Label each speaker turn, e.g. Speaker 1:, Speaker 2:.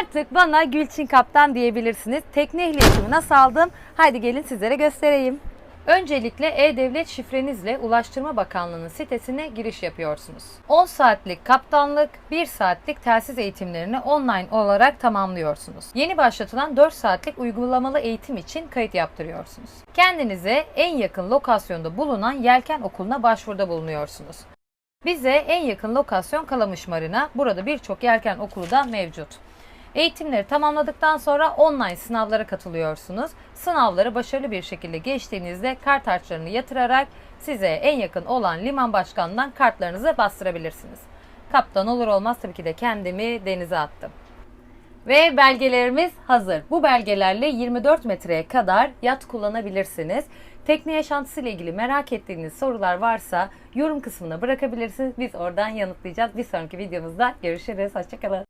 Speaker 1: Artık bana Gülçin Kaptan diyebilirsiniz. Tekne ehliyetimi nasıl aldım? Haydi gelin sizlere göstereyim. Öncelikle E-Devlet şifrenizle Ulaştırma Bakanlığı'nın sitesine giriş yapıyorsunuz. 10 saatlik kaptanlık, 1 saatlik telsiz eğitimlerini online olarak tamamlıyorsunuz. Yeni başlatılan 4 saatlik uygulamalı eğitim için kayıt yaptırıyorsunuz. Kendinize en yakın lokasyonda bulunan Yelken Okulu'na başvuruda bulunuyorsunuz. Bize en yakın lokasyon Kalamış Marina. Burada birçok yelken okulu da mevcut. Eğitimleri tamamladıktan sonra online sınavlara katılıyorsunuz. Sınavları başarılı bir şekilde geçtiğinizde kart harçlarını yatırarak size en yakın olan liman başkanından kartlarınızı bastırabilirsiniz. Kaptan olur olmaz tabii ki de kendimi denize attım. Ve belgelerimiz hazır. Bu belgelerle 24 metreye kadar yat kullanabilirsiniz. Tekne yaşantısı ile ilgili merak ettiğiniz sorular varsa yorum kısmına bırakabilirsiniz. Biz oradan yanıtlayacağız. Bir sonraki videomuzda görüşürüz. Hoşçakalın.